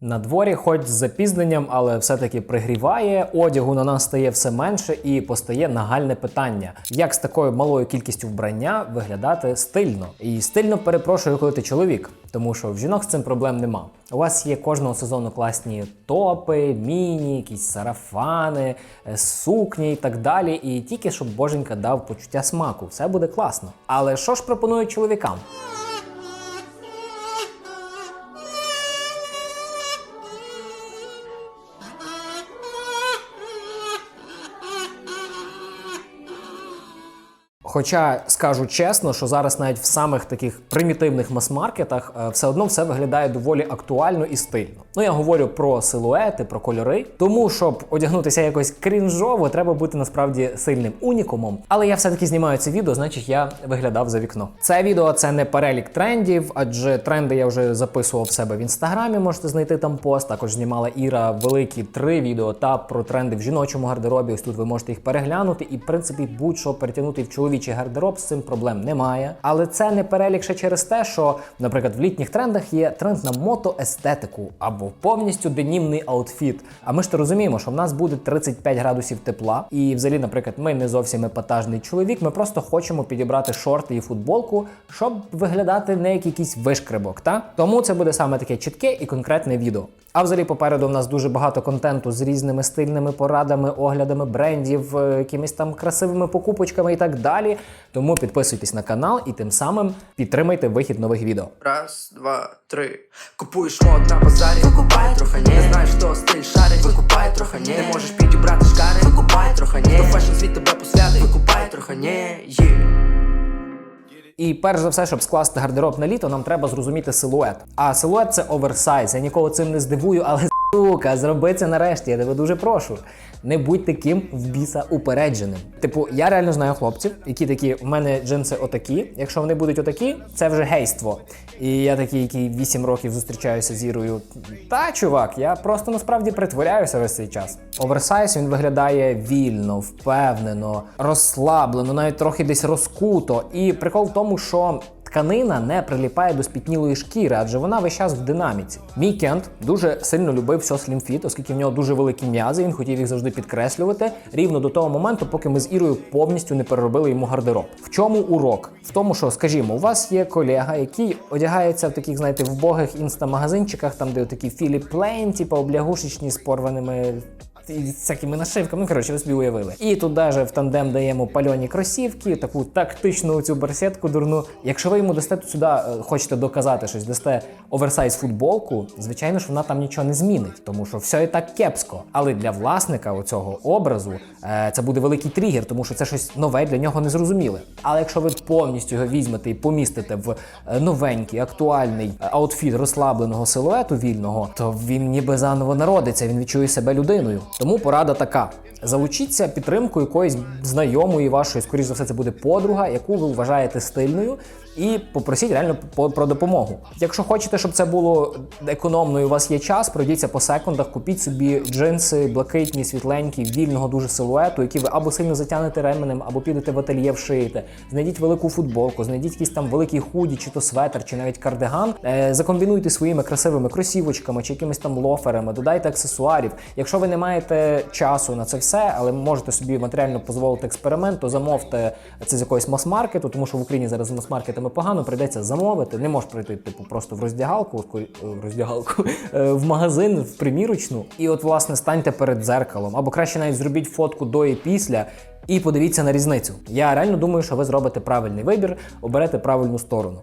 На дворі, хоч з запізненням, але все-таки пригріває, одягу на нас стає все менше і постає нагальне питання: як з такою малою кількістю вбрання виглядати стильно? І стильно перепрошую, коли ти чоловік, тому що в жінок з цим проблем нема. У вас є кожного сезону класні топи, міні, якісь сарафани, е, сукні і так далі. І тільки щоб боженька дав почуття смаку, все буде класно. Але що ж пропонують чоловікам? Хоча скажу чесно, що зараз навіть в самих таких примітивних мас-маркетах е, все одно все виглядає доволі актуально і стильно. Ну я говорю про силуети, про кольори. Тому щоб одягнутися якось крінжово, треба бути насправді сильним унікумом. Але я все-таки знімаю це відео, значить я виглядав за вікно. Це відео це не перелік трендів, адже тренди я вже записував в себе в інстаграмі. Можете знайти там пост. Також знімала Іра великі три відео та про тренди в жіночому гардеробі. Ось тут ви можете їх переглянути, і в принципі будь-що перетягнути в чоловічий гардероб з цим проблем немає. Але це не перелік ще через те, що, наприклад, в літніх трендах є тренд на мотоестетику або повністю денімний аутфіт. А ми ж то розуміємо, що в нас буде 35 градусів тепла, і взагалі, наприклад, ми не зовсім епатажний чоловік. Ми просто хочемо підібрати шорти і футболку, щоб виглядати не як якийсь вишкребок. Та тому це буде саме таке чітке і конкретне відео. А взагалі попереду в нас дуже багато контенту з різними стильними порадами, оглядами брендів, е, якимись там красивими покупочками і так далі. Тому підписуйтесь на канал і тим самим підтримайте вихід нових відео. Раз, два, три. Купуєш мод на базарі, викупай трохи ні. Не знаєш, хто стиль шарить, викупай трохи ні. Не можеш підібрати шкари, викупай трохи ні. Профешн світ тебе посвятить, викупай трохи ні. Є. І перш за все, щоб скласти гардероб на літо, нам треба зрозуміти силует. А силует це оверсайз. Я нікого цим не здивую, але сука, зроби це нарешті. Я тебе дуже прошу. Не будь таким в біса упередженим. Типу, я реально знаю хлопців, які такі, в мене джинси отакі. Якщо вони будуть отакі, це вже гейство. І я такий, який 8 років зустрічаюся з Ірою. Та, чувак, я просто насправді притворяюся весь цей час. Оверсайз він виглядає вільно, впевнено, розслаблено, навіть трохи десь розкуто. І прикол в тому, що. Тканина не приліпає до спітнілої шкіри, адже вона весь час в динаміці. Мій Кент дуже сильно любив все слімфіт, оскільки в нього дуже великі м'язи, він хотів їх завжди підкреслювати рівно до того моменту, поки ми з Ірою повністю не переробили йому гардероб. В чому урок? В тому, що, скажімо, у вас є колега, який одягається в таких, знаєте, вбогих інстамагазинчиках, там де такі Філіп Плейн, типу облягушечні з порваними всякими нашивками. Ну, коротше, ви собі уявили. І тут даже в тандем даємо пальоні кросівки, таку тактичну цю барсетку дурну. Якщо ви йому дасте тут сюди, е, хочете доказати щось, дасте оверсайз футболку, звичайно ж вона там нічого не змінить, тому що все і так кепсько. Але для власника оцього образу е, це буде великий тригер, тому що це щось нове для нього незрозуміле. Але якщо ви повністю його візьмете і помістите в е, новенький, актуальний аутфіт розслабленого силуету вільного, то він ніби заново народиться, він відчує себе людиною. Тому порада така: залучіться підтримкою якоїсь знайомої вашої, скоріш за все, це буде подруга, яку ви вважаєте стильною, і попросіть реально про допомогу. Якщо хочете, щоб це було економно, і у вас є час, пройдіться по секундах, купіть собі джинси, блакитні, світленькі, вільного дуже силуету, які ви або сильно затягнете ременем, або підете в ательє вшиєте. Знайдіть велику футболку, знайдіть якийсь там великий худі, чи то светр, чи навіть кардиган. Е, закомбінуйте своїми красивими кросівочками чи якимись там лоферами, додайте аксесуарів. Якщо ви не маєте часу на це все, але можете собі матеріально дозволити експеримент, то замовте це з якогось мас-маркету, тому що в Україні зараз з мас-маркетами погано, прийдеться замовити. Не можеш прийти, типу, просто в роздягалку, в роздягалку, е, в магазин, в примірочну. І от, власне, станьте перед дзеркалом, або краще навіть зробіть фотку до і після. І подивіться на різницю. Я реально думаю, що ви зробите правильний вибір, оберете правильну сторону.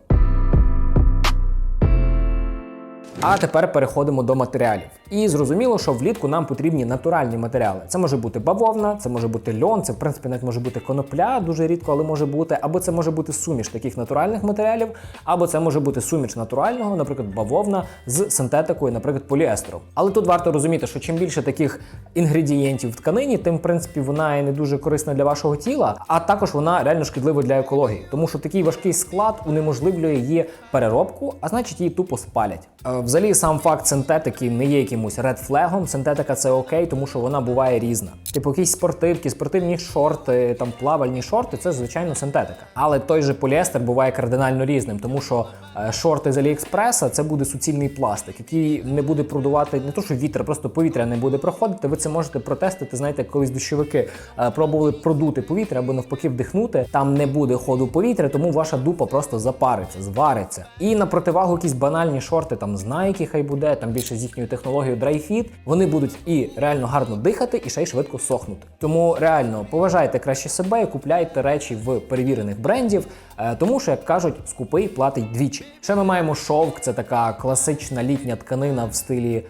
А тепер переходимо до матеріалів. І зрозуміло, що влітку нам потрібні натуральні матеріали. Це може бути бавовна, це може бути льон, це в принципі навіть може бути конопля, дуже рідко, але може бути, або це може бути суміш таких натуральних матеріалів, або це може бути суміш натурального, наприклад, бавовна з синтетикою, наприклад, поліестером. Але тут варто розуміти, що чим більше таких інгредієнтів в тканині, тим в принципі вона і не дуже корисна для вашого тіла, а також вона реально шкідлива для екології, тому що такий важкий склад унеможливлює її переробку, а значить її тупо спалять. Е, Взагалі, сам факт синтетики не є якимось якимось редфлегом. Синтетика це окей, тому що вона буває різна. Типу, якісь спортивки, спортивні шорти, там плавальні шорти це звичайно синтетика. Але той же поліестер буває кардинально різним, тому що шорти з Аліекспреса це буде суцільний пластик, який не буде продувати не то, що вітер, просто повітря не буде проходити. Ви це можете протестити. Знаєте, колись дощовики е, пробували продути повітря або навпаки вдихнути. Там не буде ходу повітря, тому ваша дупа просто запариться, звариться. І на противагу якісь банальні шорти, там з Nike хай буде, там більше з їхньою технологією Dry Fit, вони будуть і реально гарно дихати, і ще й швидко сохнути. Тому реально поважайте краще себе і купляйте речі в перевірених брендів, е, тому що, як кажуть, скупий платить двічі. Ще ми маємо шовк, це така класична літня тканина в стилі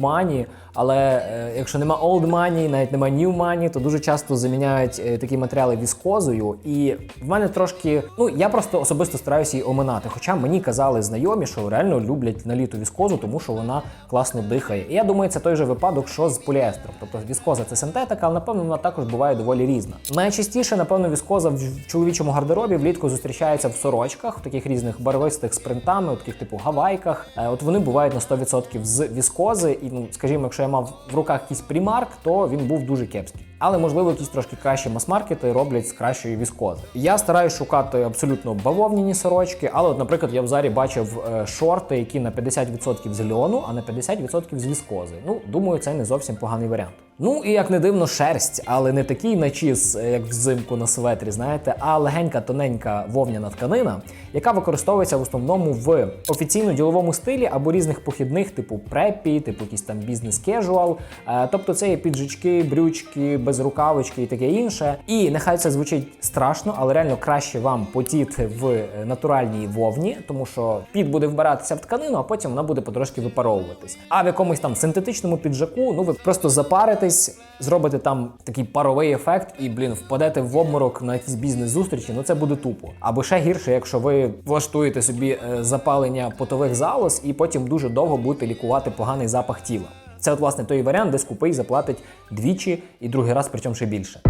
money, але е, якщо нема old money, навіть нема new money, то дуже часто заміняють е, такі матеріали віскозою. І в мене трошки, ну я просто особисто стараюся її оминати. Хоча мені казали знайомі, що реально люблять на літо віскозу, тому що вона класно дихає. І я думаю, це той же випадок, що з поліестером. Тобто віскоза це синтетика, але напевно вона також буває доволі різна. Найчастіше, напевно, віскоза в чоловічому гардеробі влітку зустрічається в сорочках, в таких різних барвистих з принтами, у таких типу гавайках. Е, От вони бувають на 100% з віскози. І ну, скажімо, якщо я мав в руках якийсь примарк, то він був дуже кепський. Але можливо, якісь трошки кращі мас-маркети роблять з кращої віскози. Я стараюсь шукати абсолютно бавовняні сорочки, але, от, наприклад, я в зарі бачив е, шорти, які на 50% з льону, а на 50% з віскози. Ну, думаю, це не зовсім поганий варіант. Ну і як не дивно, шерсть, але не такий начіс, е, як взимку на светрі, знаєте, а легенька тоненька вовняна тканина, яка використовується в основному в офіційно діловому стилі або різних похідних, типу препі, типу якийсь там бізнес кежуал. Тобто це є піджачки, брючки, безрукавички і таке інше. І нехай це звучить страшно, але реально краще вам потіти в е, натуральній вовні, тому що під буде вбиратися в тканину, а потім вона буде потрошки випаровуватись. А в якомусь там синтетичному піджаку, ну ви просто запаритесь, зробите там такий паровий ефект, і блін, впадете в обморок на якісь бізнес-зустрічі. Ну це буде тупо. Або ще гірше, якщо ви влаштуєте собі е, запалення потових залоз і потім дуже довго будете лікувати поганий запах тіла. Це, от, власне, той варіант, де скупий заплатить двічі і другий раз, причому ще більше.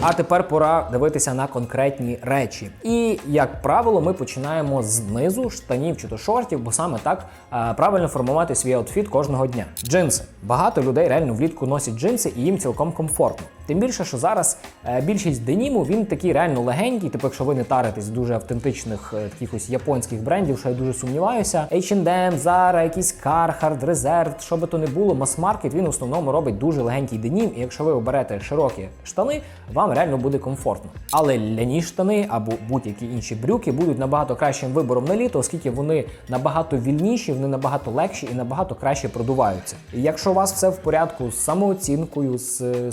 А тепер пора дивитися на конкретні речі. І як правило, ми починаємо знизу штанів чи то шортів, бо саме так е, правильно формувати свій аутфіт кожного дня. Джинси. Багато людей реально влітку носять джинси і їм цілком комфортно. Тим більше, що зараз е, більшість деніму він такий реально легенький. Типу, якщо ви не таритесь дуже автентичних е, таких ось японських брендів, що я дуже сумніваюся. H&M, Zara, якийсь Carhartt, Reserved, що би то не було, мас-маркет, він в основному робить дуже легенький денім. І якщо ви оберете широкі штани, вам реально буде комфортно. Але ляні штани або будь-які інші брюки будуть набагато кращим вибором на літо, оскільки вони набагато вільніші, вони набагато легші і набагато краще продуваються. І якщо у вас все в порядку з самооцінкою, з е,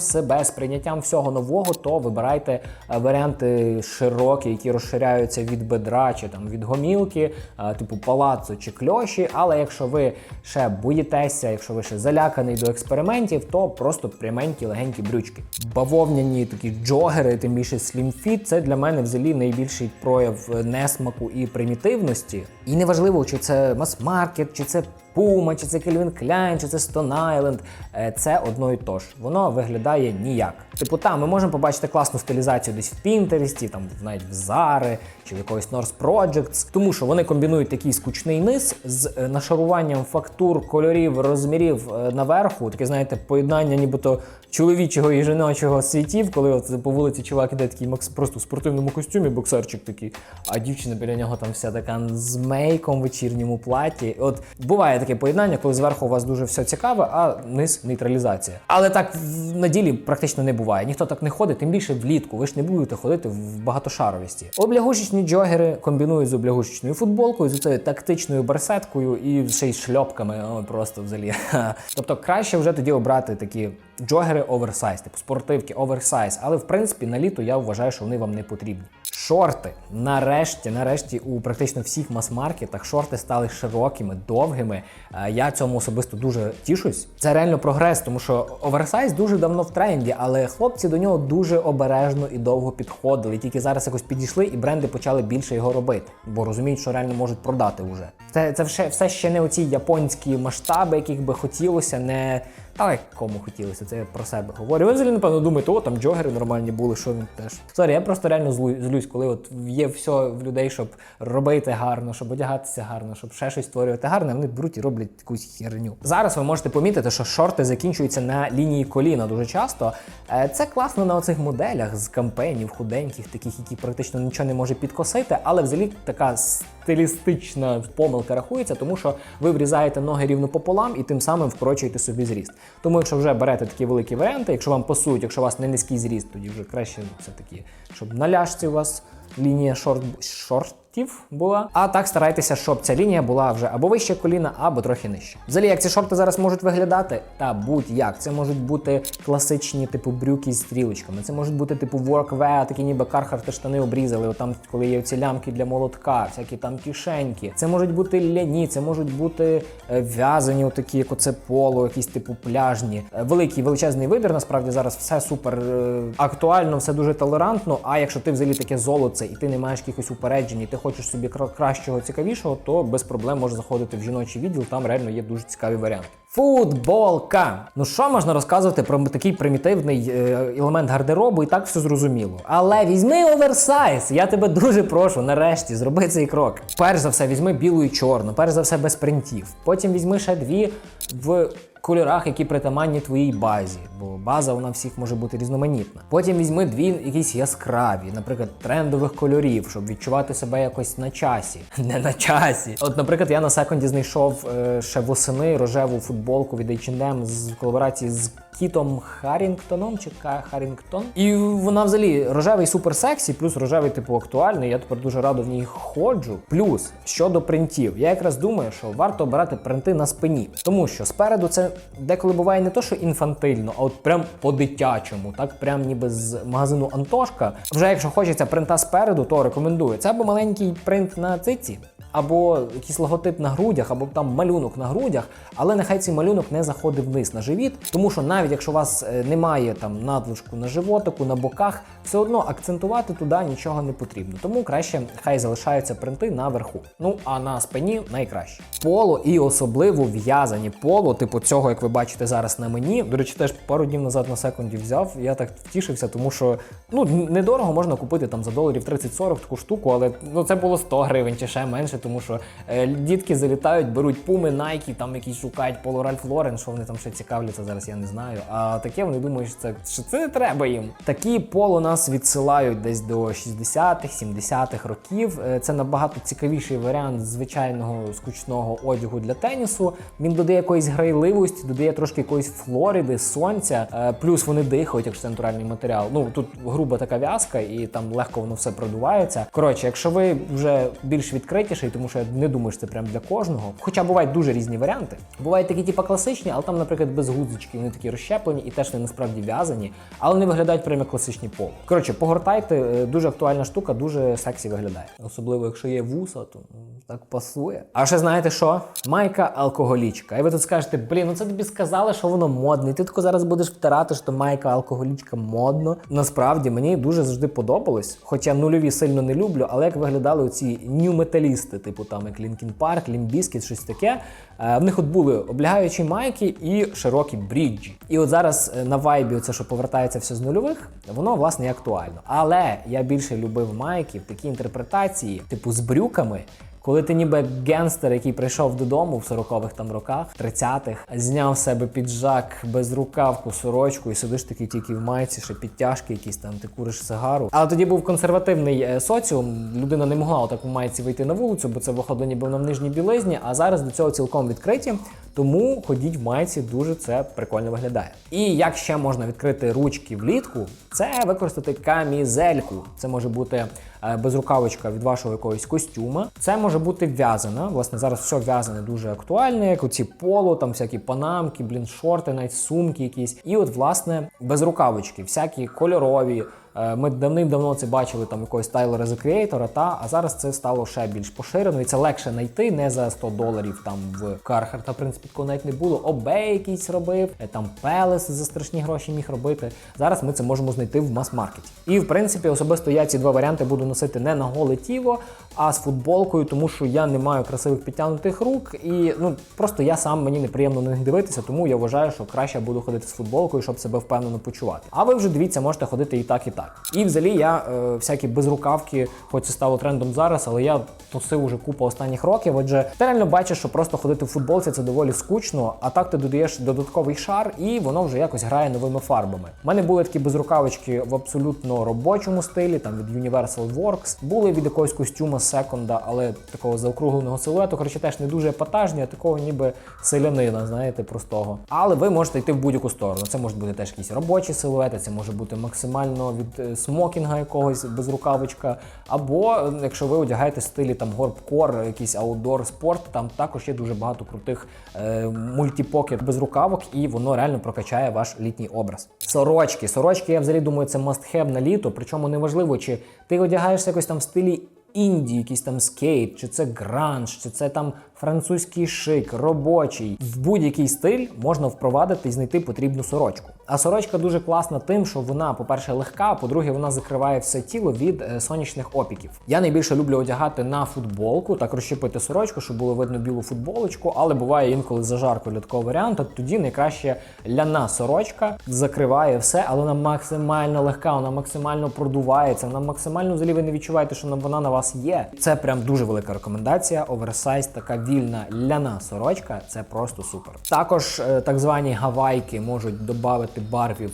сприйняттям себе, з прийняттям всього нового, то вибирайте е, варіанти широкі, які розширяються від бедра чи там від гомілки, е, типу палацу чи кльоші. Але якщо ви ще боїтеся, якщо ви ще заляканий до експериментів, то просто пряменькі легенькі брючки. Бавовняні такі джогери, тим більше Fit, це для мене взагалі найбільший прояв е, несмаку і примітивності. І неважливо, чи це мас-маркет, чи це Puma, чи це Calvin Klein, чи це Stone Island, е, це одно і то ж. Воно виглядає ніяк. Типу, там ми можемо побачити класну стилізацію десь в Пінтересті, там навіть в Zara, чи в якогось North Projects, тому що вони комбінують такий скучний низ з е, нашаруванням фактур, кольорів, розмірів е, наверху. Таке, знаєте, поєднання нібито чоловічого і жіночого світів, коли от по вулиці чувак іде такий макс просто в спортивному костюмі, боксерчик такий, а дівчина біля нього там вся така з мейком в вечірньому платі. От буває таке поєднання, коли зверху у вас дуже все цікаве, а низ нейтралізація. Але так на ділі практично не буває. Ніхто так не ходить, тим більше влітку. Ви ж не будете ходити в багатошаровісті. Облягушечні джогери комбінують з облягушечною футболкою, з цією тактичною барсеткою і ще й шльопками. О, просто взагалі. Тобто краще вже тоді обрати такі джогери оверсайз, типу спортивки оверсайз. Але в принципі на літо я вважаю, що вони вам не потрібні. Шорти. Нарешті, нарешті, у практично всіх мас-маркетах шорти стали широкими, довгими. Е, Я цьому особисто дуже тішусь. Це реально прогрес, тому що оверсайз дуже давно в тренді, але хлопці до нього дуже обережно і довго підходили. Тільки зараз якось підійшли, і бренди почали більше його робити, бо розуміють, що реально можуть продати уже. Це, це все, все ще не оці японські масштаби, яких би хотілося, не Але кому хотілося, це я про себе говорю. Ви взагалі, напевно, думаєте, о, там джогери нормальні були, що він теж. Сорі, я просто реально злюсь, коли от є все в людей, щоб робити гарно, щоб одягатися гарно, щоб ще щось створювати гарне, вони беруть і роблять якусь херню. Зараз ви можете помітити, що шорти закінчуються на лінії коліна дуже часто. Е, Це класно на оцих моделях з кампейнів, худеньких, таких, які практично нічого не може підкосити, але взагалі така стилістична помилка рахується, тому що ви врізаєте ноги рівно пополам і тим самим вкорочуєте собі зріст. Тому, якщо вже берете такі великі варіанти, якщо вам пасують, якщо у вас не низький зріст, тоді вже краще все таки, щоб на ляжці у вас лінія шорт, шортів була. А так старайтеся, щоб ця лінія була вже або вище коліна, або трохи нижче. Взагалі, як ці шорти зараз можуть виглядати? Та будь-як. Це можуть бути класичні, типу брюки з стрілочками. Це можуть бути типу workwear, такі ніби кархарти штани обрізали. Отам, коли є ці лямки для молотка, всякі там кишеньки. Це можуть бути ляні, це можуть бути е, в'язані, отакі, як оце поло, якісь типу пляжні. Е, Великий величезний вибір. Насправді зараз все супер е, актуально, все дуже толерантно. А якщо ти взагалі таке золоце і ти не маєш якихось упереджень, і ти хочеш собі кращого, цікавішого, то без проблем можеш заходити в жіночий відділ. Там реально є дуже цікаві варіанти. Футболка. Ну що можна розказувати про такий примітивний е, елемент гардеробу, і так все зрозуміло. Але візьми оверсайз. Я тебе дуже прошу, нарешті, зроби цей крок. Перш за все, візьми білу і чорну, перш за все без принтів. Потім візьми ще дві в кольорах, які притаманні твоїй базі, бо база вона всіх може бути різноманітна. Потім візьми дві якісь яскраві, наприклад, трендових кольорів, щоб відчувати себе якось на часі. Не на часі. От, наприклад, я на секунді знайшов е, ще восени рожеву футболку від H&M з колаборації з Кітом Харінгтоном чи Харінгтон. І вона взагалі рожевий супер сексі, плюс рожевий типу актуальний. Я тепер дуже радо в ній ходжу. Плюс щодо принтів, я якраз думаю, що варто обирати принти на спині, тому що спереду це деколи буває не то, що інфантильно, а от прям по-дитячому, так прям ніби з магазину Антошка. Вже якщо хочеться принта спереду, то рекомендую. Це або маленький принт на циці. Або якийсь логотип на грудях, або там малюнок на грудях, але нехай цей малюнок не заходить вниз на живіт, тому що навіть якщо у вас е, немає там надлишку на животику, на боках, все одно акцентувати туди нічого не потрібно. Тому краще хай залишаються принти наверху. Ну а на спині найкраще. Поло і особливо в'язані поло, типу цього, як ви бачите зараз на мені. До речі, теж пару днів назад на секунді взяв. Я так втішився, тому що ну недорого можна купити там за доларів 30-40 таку штуку, але ну це було 100 гривень чи ще менше, тому що е, дітки залітають, беруть пуми, найки, там якісь шукають поло Ральф Лорен, що вони там ще цікавляться зараз, я не знаю. А таке вони думають, що це що це не треба їм. Такі поло нас відсилають десь до 60-х, 70-х років. Е, Це набагато цікавіший варіант звичайного скучного одягу для тенісу. Він додає якоїсь грайливості, додає трошки якоїсь флориди, сонця. Е, Плюс вони дихають, якщо це натуральний матеріал. Ну тут груба така в'язка, і там легко воно все продувається. Коротше, якщо ви вже більш відкритіший, тому що я не думаю, що це прям для кожного. Хоча бувають дуже різні варіанти. Бувають такі, типу, класичні, але там, наприклад, без гудзички, вони такі розщеплені і теж вони насправді в'язані, але не виглядають прямо як класичні поло. Коротше, погортайте, е, дуже актуальна штука, дуже сексі виглядає. Особливо, якщо є вуса, то так пасує. А ще знаєте що? Майка алкоголічка. І ви тут скажете, блін, ну це тобі сказали, що воно модне. І ти тако зараз будеш втирати, що майка алкоголічка модно. Насправді мені дуже завжди подобалось. Хоча нульові сильно не люблю, але як виглядали оці нью-металісти, типу там як Park, Limp Bizkit, щось таке. Е, В них от були облягаючі майки і широкі бріджі. І от зараз е, на вайбі, це що повертається все з нульових, воно власне і актуально. Але я більше любив майки в такій інтерпретації, типу з брюками. Коли ти ніби генстер, який прийшов додому в 40-х там роках, 30-х, зняв себе піджак, безрукавку, сорочку і сидиш такий тільки в майці, ще підтяжки якісь там, ти куриш сигару. Але тоді був консервативний е, соціум. Людина не могла отак в майці вийти на вулицю, бо це виходило ніби на нижній білизні, а зараз до цього цілком відкриті. Тому ходіть в майці, дуже це прикольно виглядає. І як ще можна відкрити ручки влітку, це використати камізельку. Це може бути е, безрукавочка від вашого якогось костюма. Це може бути в'язана. Власне, зараз все в'язане дуже актуальне, як оці поло, там всякі панамки, блін, шорти, навіть сумки якісь. І от, власне, безрукавочки, всякі кольорові. Е, Ми давним-давно це бачили там якогось Тайлера The Creator, та а зараз це стало ще більш поширено, і це легше знайти не за 100 доларів там в Кархарта, в принципі, такого навіть не було. Обей якийсь робив, е, там Пелес за страшні гроші міг робити. Зараз ми це можемо знайти в мас-маркеті. І в принципі, особисто я ці два варіанти буду носити не на голе тіло, а з футболкою, тому що я не маю красивих підтягнутих рук, і ну просто я сам мені неприємно на них дивитися, тому я вважаю, що краще буду ходити з футболкою, щоб себе впевнено почувати. А ви вже дивіться, можете ходити і так, і так. І взагалі я е, всякі безрукавки, хоч це стало трендом зараз, але я носив уже купу останніх років. Отже, ти реально бачиш, що просто ходити в футболці це доволі скучно, а так ти додаєш додатковий шар, і воно вже якось грає новими фарбами. У мене були такі безрукавочки в абсолютно робочому стилі, там від Universal Works, були від якогось костюма секонда, але такого заокругленого силуету. Коротше, теж не дуже епатажні, а такого ніби селянина, знаєте, простого. Але ви можете йти в будь-яку сторону. Це можуть бути теж якісь робочі силуети, це може бути максимально від е, смокінга якогось безрукавочка. Або е, якщо ви одягаєте стилі там горбкор, якийсь аутдор спорт, там також є дуже багато крутих е, мультіпокет безрукавок, і воно реально прокачає ваш літній образ. Сорочки. Сорочки, я взагалі думаю, це must-have на літо. Причому неважливо, чи ти одягаєшся якось там в стилі. Інді, якийсь там скейт, чи це гранж, чи це там французький шик, робочий. В будь-який стиль можна впровадити і знайти потрібну сорочку. А сорочка дуже класна тим, що вона, по-перше, легка, а по-друге, вона закриває все тіло від е, сонячних опіків. Я найбільше люблю одягати на футболку, так розщепити сорочку, щоб було видно білу футболочку, але буває інколи зажарко для такого варіанту. Тоді найкраще ляна сорочка закриває все, але вона максимально легка, вона максимально продувається, вона максимально взагалі ви не відчуваєте, що вона на вас є. Це прям дуже велика рекомендація. Оверсайз, така вільна ляна сорочка це просто супер. Також е, так звані гавайки можуть додати барвів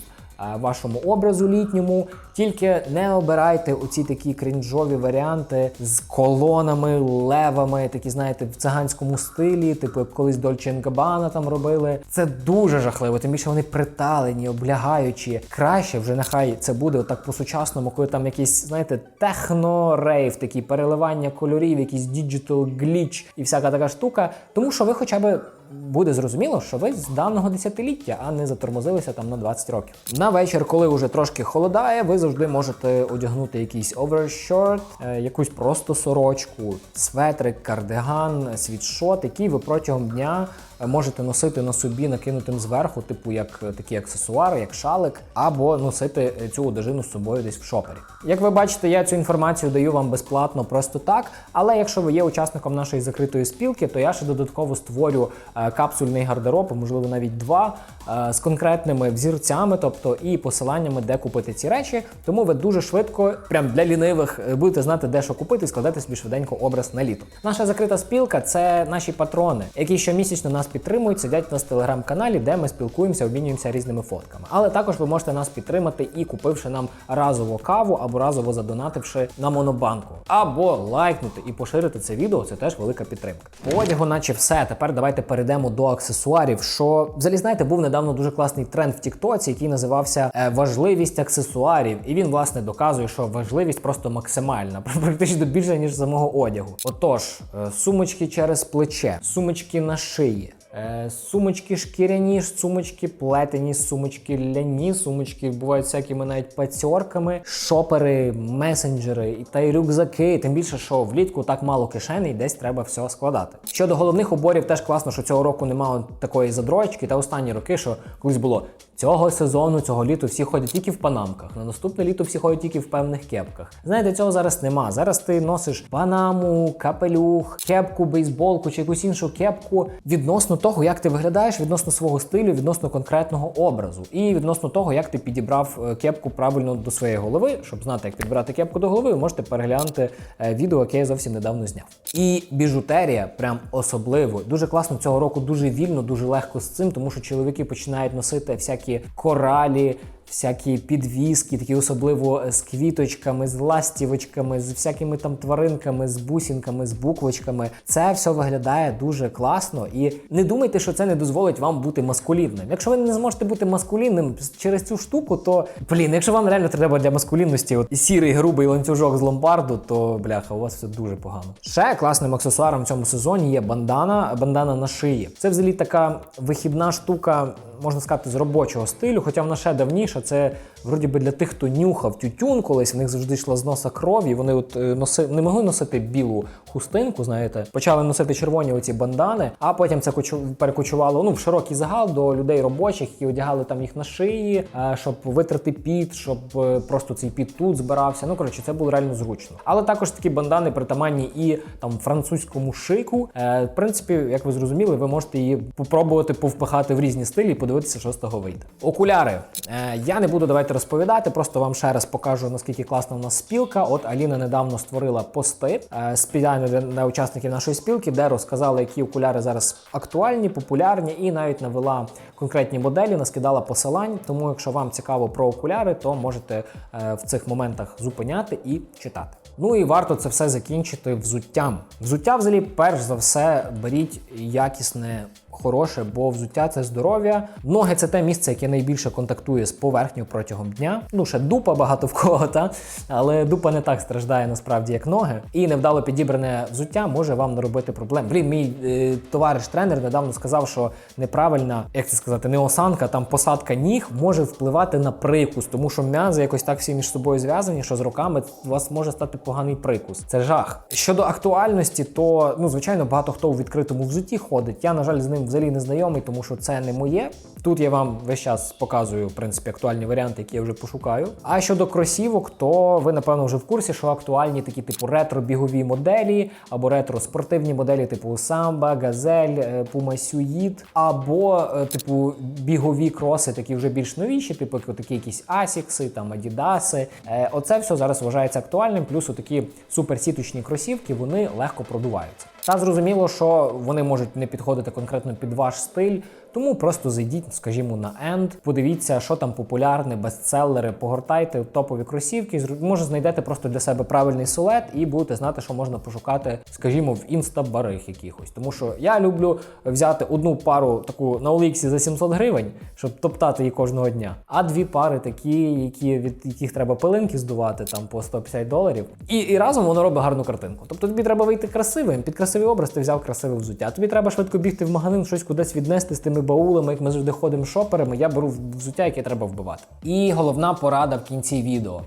вашому образу літньому. Тільки не обирайте оці такі крінжові варіанти з колонами, левами, такі, знаєте, в циганському стилі, типу як колись Dolce Gabbana там робили. Це дуже жахливо, тим більше вони приталені, облягаючі. Краще вже нехай це буде отак по-сучасному, коли там якийсь, знаєте, техно-рейв, такі переливання кольорів, якийсь діджитал гліч і всяка така штука. Тому що ви хоча б буде зрозуміло, що ви з даного десятиліття, а не затормозилися там на 20 років. На вечір, коли вже трошки холодає, ви завжди можете одягнути якийсь овершорт, е, якусь просто сорочку, светрик, кардиган, світшот, який ви протягом дня можете носити на собі накинутим зверху, типу як е, такі аксесуари, як шалик, або носити е, цю одежину з собою десь в шопері. Як ви бачите, я цю інформацію даю вам безплатно просто так. Але якщо ви є учасником нашої закритої спілки, то я ще додатково створю е, капсульний гардероб, можливо навіть два, е, з конкретними взірцями, тобто і посиланнями, де купити ці речі. Тому ви дуже швидко, прям для лінивих, е, будете знати, де що купити, і складати собі швиденько образ на літо. Наша закрита спілка це наші патрони, які щомісячно нас підтримують, сидять у нас в телеграм-каналі, де ми спілкуємося, обмінюємося різними фотками. Але також ви можете нас підтримати і купивши нам разово каву або разово задонативши на монобанку, або лайкнути і поширити це відео. Це теж велика підтримка. По одягу, наче все. Тепер давайте перейдемо до аксесуарів. Що взагалі знаєте, був недавно дуже класний тренд в Тіктоці, який називався е, важливість аксесуарів, і він власне доказує, що важливість просто максимальна, практично більше ніж самого одягу. Отож, е, сумочки через плече, сумочки на шиї. Е, Сумочки шкіряні, сумочки плетені, сумочки ляні, сумочки бувають всякими навіть пацьорками, шопери, месенджери і та й рюкзаки. Тим більше, що влітку так мало кишеней, десь треба все складати. Щодо головних уборів, теж класно, що цього року немає такої задрочки. Та останні роки, що колись було цього сезону, цього літу всі ходять тільки в панамках. На наступне літо всі ходять тільки в певних кепках. Знаєте, цього зараз нема. Зараз ти носиш панаму, капелюх, кепку, бейсболку чи якусь іншу кепку відносно того, як ти виглядаєш, відносно свого стилю, відносно конкретного образу, і відносно того, як ти підібрав е, кепку правильно до своєї голови. Щоб знати, як підбирати кепку до голови, ви можете переглянути е, відео, яке я зовсім недавно зняв. І біжутерія, прям особливо, дуже класно цього року, дуже вільно, дуже легко з цим, тому що чоловіки починають носити всякі коралі. Всякі підвіски, такі особливо з квіточками, з ластівочками, з всякими там тваринками, з бусинками, з буквочками. Це все виглядає дуже класно. І не думайте, що це не дозволить вам бути маскулінним. Якщо ви не зможете бути маскулінним через цю штуку, то блін, якщо вам реально треба для маскулінності от сірий грубий ланцюжок з ломбарду, то бляха, у вас все дуже погано. Ще класним аксесуаром в цьому сезоні є бандана, бандана на шиї. Це взагалі така вихідна штука, можна сказати, з робочого стилю, хоча вона ще давніша. Шиша це вроді би для тих, хто нюхав тютюн колись, в них завжди йшла з носа кров, і вони от е, носи не могли носити білу хустинку, знаєте, почали носити червоні оці бандани, а потім це кочу- перекочувало ну, в широкий загал до людей робочих, які одягали там їх на шиї, е, щоб витрати піт, щоб е, просто цей піт тут збирався. Ну коротше, це було реально зручно. Але також такі бандани притаманні і там французькому шику. В принципі, як ви зрозуміли, ви можете її попробувати повпихати в різні стилі і подивитися, що з того вийде. Окуляри. Я не буду давайте розповідати, просто вам ще раз покажу наскільки класна в нас спілка. От Аліна недавно створила пости е, спеціально для, для учасників нашої спілки, де розказала, які окуляри зараз актуальні, популярні, і навіть навела конкретні моделі, наскидала посилань. Тому, якщо вам цікаво про окуляри, то можете е, в цих моментах зупиняти і читати. Ну і варто це все закінчити взуттям. Взуття, взагалі, перш за все, беріть якісне. Хороше, бо взуття це здоров'я. Ноги це те місце, яке найбільше контактує з поверхнею протягом дня. Ну, ще дупа багато в кого, та? але дупа не так страждає насправді, як ноги. І невдало підібране взуття може вам наробити проблем. Блін, мій е, товариш-тренер недавно сказав, що неправильна, як це сказати, не осанка, там посадка ніг може впливати на прикус, тому що м'язи якось так всі між собою зв'язані, що з роками у вас може стати поганий прикус. Це жах. Щодо актуальності, то ну звичайно багато хто у відкритому взутті ходить. Я, на жаль, з ним взагалі не знайомий, тому що це не моє. Тут я вам весь час показую в принципі актуальні варіанти, які я вже пошукаю. А щодо кросівок, то ви напевно вже в курсі, що актуальні такі типу ретро-бігові моделі або ретро-спортивні моделі, типу Samba, Gazelle, е, Puma або е, типу бігові кроси, такі вже більш новіші, типу такі якісь Asics, там Adidas. Е, Оце все зараз вважається актуальним. Плюс такі суперсіточні кросівки вони легко продуваються. Та зрозуміло, що вони можуть не підходити конкретно під ваш стиль, тому просто зайдіть, скажімо, на End, подивіться, що там популярне, бестселери, погортайте топові кросівки. Може знайдете просто для себе правильний силует і будете знати, що можна пошукати, скажімо, в інстабарих якихось. Тому що я люблю взяти одну пару таку на Оліксі за 700 гривень, щоб топтати її кожного дня. А дві пари такі, які від яких треба пилинки здувати там по 150 доларів. І, і разом воно робить гарну картинку. Тобто тобі треба вийти красивим, під красивий образ ти взяв красиве взуття. Тобі треба швидко бігти в магазин, щось кудись віднести з тими баулами, як ми завжди ходимо шоперами. Я беру взуття, яке треба вбивати. І головна порада в кінці відео.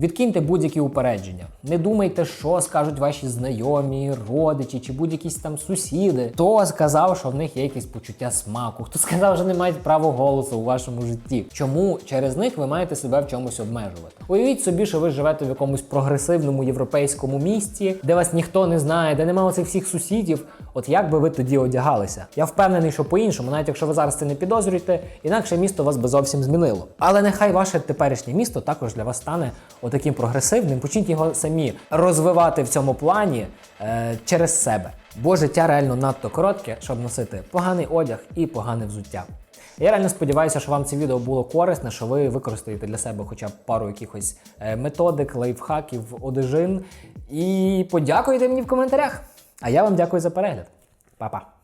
Відкиньте будь-які упередження. Не думайте, що скажуть ваші знайомі, родичі чи будь-якісь там сусіди. Хто сказав, що в них є якесь почуття смаку, хто сказав, що не мають права голосу у вашому житті. Чому через них ви маєте себе в чомусь обмежувати? Уявіть собі, що ви живете в якомусь прогресивному європейському місті, де вас ніхто не знає, де немає цих всіх сусідів. От як би ви тоді одягалися? Я впевнений, що по-іншому, навіть якщо ви зараз це не підозрюєте, інакше місто вас би зовсім змінило. Але нехай ваше теперішнє місто також для вас стане отаким прогресивним. Почніть його самі розвивати в цьому плані е, через себе. Бо життя реально надто коротке, щоб носити поганий одяг і погане взуття. Я реально сподіваюся, що вам це відео було корисне, що ви використаєте для себе хоча б пару якихось е, методик, лайфхаків, одежин. І подякуйте мені в коментарях. А я вам дякую за перегляд. Па-па.